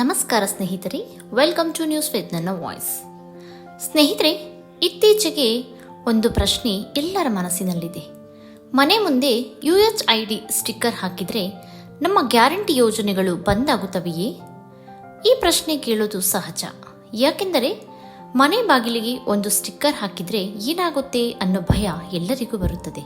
ನಮಸ್ಕಾರ ಸ್ನೇಹಿತರೆ welcome to news with ನನ್ನ ವಾಯ್ಸ್ ಸ್ನೇಹಿತರೆ, ಇತ್ತೀಚೆಗೆ ಒಂದು ಪ್ರಶ್ನೆ ಎಲ್ಲರ ಮನಸ್ಸಿನಲ್ಲಿದೆ. ಮನೆ ಮುಂದೆ U H I D sticker ಹಾಕಿದರೆ ನಮ್ಮ ಗ್ಯಾರಂಟಿ ಯೋಜನೆಗಳು ಬಂದಾಗುತ್ತವೆಯೇ? ಈ ಪ್ರಶ್ನೆ ಕೇಳೋದು ಸಹಜ. ಯಾಕೆಂದರೆ ಮನೆ ಬಾಗಿಲಿಗೆ ಒಂದು ಸ್ಟಿಕ್ಕರ್ ಹಾಕಿದರೆ ಏನಾಗುತ್ತೆ ಅನ್ನೋ ಭಯ ಎಲ್ಲರಿಗೂ ಬರುತ್ತದೆ.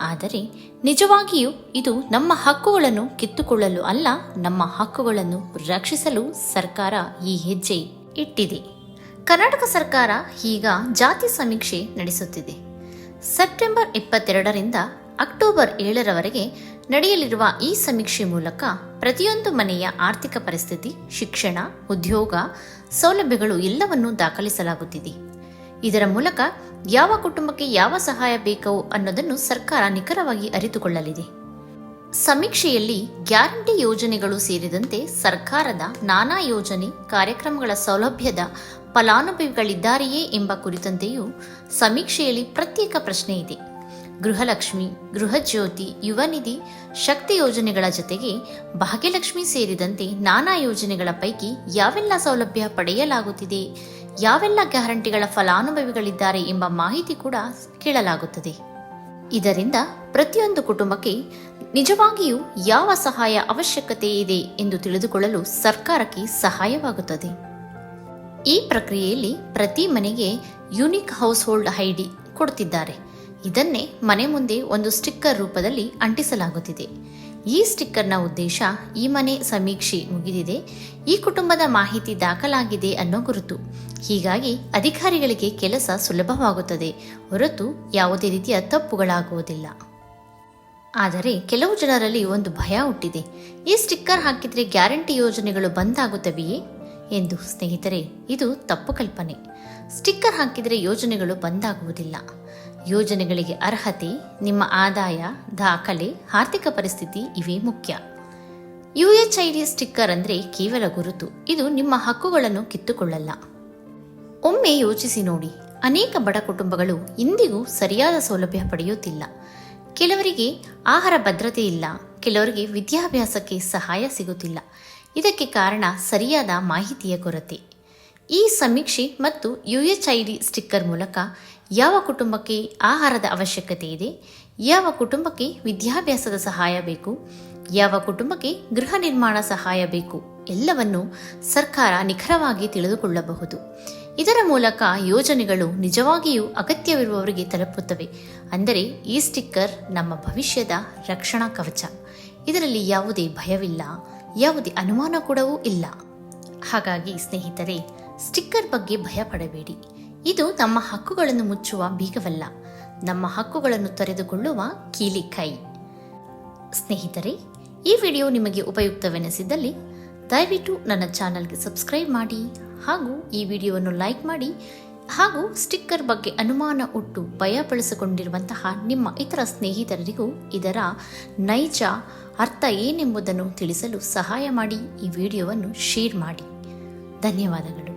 ಆದರೆ ನಿಜವಾಗಿಯೂ ಇದು ನಮ್ಮ ಹಕ್ಕುಗಳನ್ನು ಕಿತ್ತುಕೊಳ್ಳಲು ಅಲ್ಲ, ನಮ್ಮ ಹಕ್ಕುಗಳನ್ನು ರಕ್ಷಿಸಲು ಸರ್ಕಾರ ಈ ಹೆಜ್ಜೆ ಇಟ್ಟಿದೆ. ಕರ್ನಾಟಕ ಸರ್ಕಾರ ಈಗ ಜಾತಿ ಸಮೀಕ್ಷೆ ನಡೆಸುತ್ತಿದೆ. ಸೆಪ್ಟೆಂಬರ್ ಇಪ್ಪತ್ತೆರಡರಿಂದ ಅಕ್ಟೋಬರ್ ಏಳರವರೆಗೆ ನಡೆಯಲಿರುವ ಈ ಸಮೀಕ್ಷೆ ಮೂಲಕ ಪ್ರತಿಯೊಂದು ಮನೆಯ ಆರ್ಥಿಕ ಪರಿಸ್ಥಿತಿ, ಶಿಕ್ಷಣ, ಉದ್ಯೋಗ ಸೌಲಭ್ಯಗಳು ಎಲ್ಲವನ್ನೂ ದಾಖಲಿಸಲಾಗುತ್ತಿದೆ. ಇದರ ಮೂಲಕ ಯಾವ ಕುಟುಂಬಕ್ಕೆ ಯಾವ ಸಹಾಯ ಬೇಕೋ ಅನ್ನೋದನ್ನು ಸರ್ಕಾರ ನಿಖರವಾಗಿ ಅರಿತುಕೊಳ್ಳಲಿದೆ. ಸಮೀಕ್ಷೆಯಲ್ಲಿ ಗ್ಯಾರಂಟಿ ಯೋಜನೆಗಳು ಸೇರಿದಂತೆ ಸರ್ಕಾರದ ನಾನಾ ಯೋಜನೆ ಕಾರ್ಯಕ್ರಮಗಳ ಸೌಲಭ್ಯದ ಫಲಾನುಭವಿಗಳಿದ್ದಾರೆಯೇ ಎಂಬ ಕುರಿತಂತೆಯೂ ಸಮೀಕ್ಷೆಯಲ್ಲಿ ಪ್ರತ್ಯೇಕ ಪ್ರಶ್ನೆ ಇದೆ. ಗೃಹಲಕ್ಷ್ಮಿ, ಗೃಹಜ್ಯೋತಿ, ಯುವನಿಧಿ, ಶಕ್ತಿ ಯೋಜನೆಗಳ ಜೊತೆಗೆ ಭಾಗ್ಯಲಕ್ಷ್ಮಿ ಸೇರಿದಂತೆ ನಾನಾ ಯೋಜನೆಗಳ ಪೈಕಿ ಯಾವೆಲ್ಲ ಸೌಲಭ್ಯ ಪಡೆಯಲಾಗುತ್ತಿದೆ? ಯಾವೆಲ್ಲ ಗ್ಯಾರಂಟಿಗಳ ಫಲಾನುಭವಿಗಳಿದ್ದಾರೆ ಎಂಬ ಮಾಹಿತಿ ಕೂಡ ಕೇಳಲಾಗುತ್ತದೆ. ಇದರಿಂದ ಪ್ರತಿಯೊಂದು ಕುಟುಂಬಕ್ಕೆ ನಿಜವಾಗಿಯೂ ಯಾವ ಸಹಾಯ ಅವಶ್ಯಕತೆ ಇದೆ ಎಂದು ತಿಳಿದುಕೊಳ್ಳಲು ಸರ್ಕಾರಕ್ಕೆ ಸಹಾಯವಾಗುತ್ತದೆ. ಈ ಪ್ರಕ್ರಿಯೆಯಲ್ಲಿ ಪ್ರತಿ ಮನೆಗೆ ಯುನಿಕ್ ಹೌಸ್ ಹೋಲ್ಡ್ ಐಡಿ ಕೊಡುತ್ತಿದ್ದಾರೆ. ಇದನ್ನೇ ಮನೆ ಮುಂದೆ ಒಂದು ಸ್ಟಿಕ್ಕರ್ ರೂಪದಲ್ಲಿ ಅಂಟಿಸಲಾಗುತ್ತಿದೆ. ಈ ಸ್ಟಿಕ್ಕರ್ನ ಉದ್ದೇಶ ಈ ಮನೆ ಸಮೀಕ್ಷೆ ಮುಗಿದಿದೆ. ಈ ಕುಟುಂಬದ ಮಾಹಿತಿ ದಾಖಲಾಗಿದೆ ಅನ್ನೋ ಗುರುತು. ಹೀಗಾಗಿ ಅಧಿಕಾರಿಗಳಿಗೆ ಕೆಲಸ ಸುಲಭವಾಗುತ್ತದೆ. ಹೊರತು ಯಾವುದೇ ರೀತಿಯ ತಪ್ಪುಗಳಾಗುವುದಿಲ್ಲ. ಆದರೆ ಕೆಲವು ಜನರಲ್ಲಿ ಒಂದು ಭಯ ಹುಟ್ಟಿದೆ. ಈ ಸ್ಟಿಕ್ಕರ್ ಹಾಕಿದ್ರೆ ಗ್ಯಾರಂಟಿ ಯೋಜನೆಗಳು ಬಂದಾಗುತ್ತವೆಯೇ? ಎಂದು ಸ್ನೇಹಿತರೆ, ಇದು ತಪ್ಪು ಕಲ್ಪನೆ. ಸ್ಟಿಕ್ಕರ್ ಹಾಕಿದರೆ ಯೋಜನೆಗಳು ಬಂದಾಗುವುದಿಲ್ಲ. ಯೋಜನೆಗಳಿಗೆ ಅರ್ಹತೆ, ನಿಮ್ಮ ಆದಾಯ, ದಾಖಲೆ, ಆರ್ಥಿಕ ಪರಿಸ್ಥಿತಿ ಇವೇ ಮುಖ್ಯ. U H I D sticker ಅಂದರೆ ಕೇವಲ ಗುರುತು, ಇದು ನಿಮ್ಮ ಹಕ್ಕುಗಳನ್ನು ಕಿತ್ತುಕೊಳ್ಳಲ್ಲ. ಒಮ್ಮೆ ಯೋಚಿಸಿ ನೋಡಿ, ಅನೇಕ ಬಡ ಕುಟುಂಬಗಳು ಇಂದಿಗೂ ಸರಿಯಾದ ಸೌಲಭ್ಯ ಪಡೆಯುತ್ತಿಲ್ಲ. ಕೆಲವರಿಗೆ ಆಹಾರ ಭದ್ರತೆ ಇಲ್ಲ, ಕೆಲವರಿಗೆ ವಿದ್ಯಾಭ್ಯಾಸಕ್ಕೆ ಸಹಾಯ ಸಿಗುತ್ತಿಲ್ಲ. ಇದಕ್ಕೆ ಕಾರಣ ಸರಿಯಾದ ಮಾಹಿತಿಯ ಕೊರತೆ. ಈ ಸಮೀಕ್ಷೆ ಮತ್ತು U H I D sticker ಮೂಲಕ ಯಾವ ಕುಟುಂಬಕ್ಕೆ ಆಹಾರದ ಅವಶ್ಯಕತೆ ಇದೆ? ಯಾವ ಕುಟುಂಬಕ್ಕೆ ವಿದ್ಯಾಭ್ಯಾಸದ ಸಹಾಯ ಬೇಕು? ಯಾವ ಕುಟುಂಬಕ್ಕೆ ಗೃಹ ನಿರ್ಮಾಣ ಸಹಾಯ ಬೇಕು? ಎಲ್ಲವನ್ನು ಸರ್ಕಾರ ನಿಖರವಾಗಿ ತಿಳಿದುಕೊಳ್ಳಬಹುದು. ಇದರ ಮೂಲಕ ಯೋಜನೆಗಳು ನಿಜವಾಗಿಯೂ ಅಗತ್ಯವಿರುವವರಿಗೆ ತಲುಪುತ್ತವೆ. ಅಂದರೆ ಈ ಸ್ಟಿಕ್ಕರ್ ನಮ್ಮ ಭವಿಷ್ಯದ ರಕ್ಷಣಾ ಕವಚ. ಇದರಲ್ಲಿ ಯಾವುದೇ ಭಯವಿಲ್ಲ. ಯಾವುದೇ ಅನುಮಾನ ಕೂಡವೂ ಇಲ್ಲ. ಹಾಗಾಗಿ ಸ್ನೇಹಿತರೆ, ಸ್ಟಿಕ್ಕರ್ ಬಗ್ಗೆ ಭಯ ಪಡಬೇಡಿ ಇದು ನಮ್ಮ ಹಕ್ಕುಗಳನ್ನು ಮುಚ್ಚುವ ಬೀಗವಲ್ಲ. ನಮ್ಮ ಹಕ್ಕುಗಳನ್ನು ತೆರೆದುಕೊಳ್ಳುವ ಕೀಲಿ ಕೈ. ಸ್ನೇಹಿತರೆ, ಈ ವಿಡಿಯೋ ನಿಮಗೆ ಉಪಯುಕ್ತವೆನಿಸಿದ್ದಲ್ಲಿ ದಯವಿಟ್ಟು ನನ್ನ ಚಾನಲ್ಗೆ ಸಬ್ಸ್ಕ್ರೈಬ್ ಮಾಡಿ, ಹಾಗೂ ಈ ವಿಡಿಯೋವನ್ನು ಲೈಕ್ ಮಾಡಿ, ಹಾಗೂ ಸ್ಟಿಕ್ಕರ್ ಬಗ್ಗೆ ಅನುಮಾನ ಉಟ್ಟು ಭಯ ಬಳಸಿಕೊಂಡಿರುವಂತಹ ನಿಮ್ಮ ಇತರ ಸ್ನೇಹಿತರಿಗೂ ಇದರ ನೈಜ ಅರ್ಥ ಏನೆಂಬುದನ್ನು ತಿಳಿಸಲು ಸಹಾಯ ಮಾಡಿ ಈ ವಿಡಿಯೋವನ್ನು ಶೇರ್ ಮಾಡಿ. ಧನ್ಯವಾದಗಳು.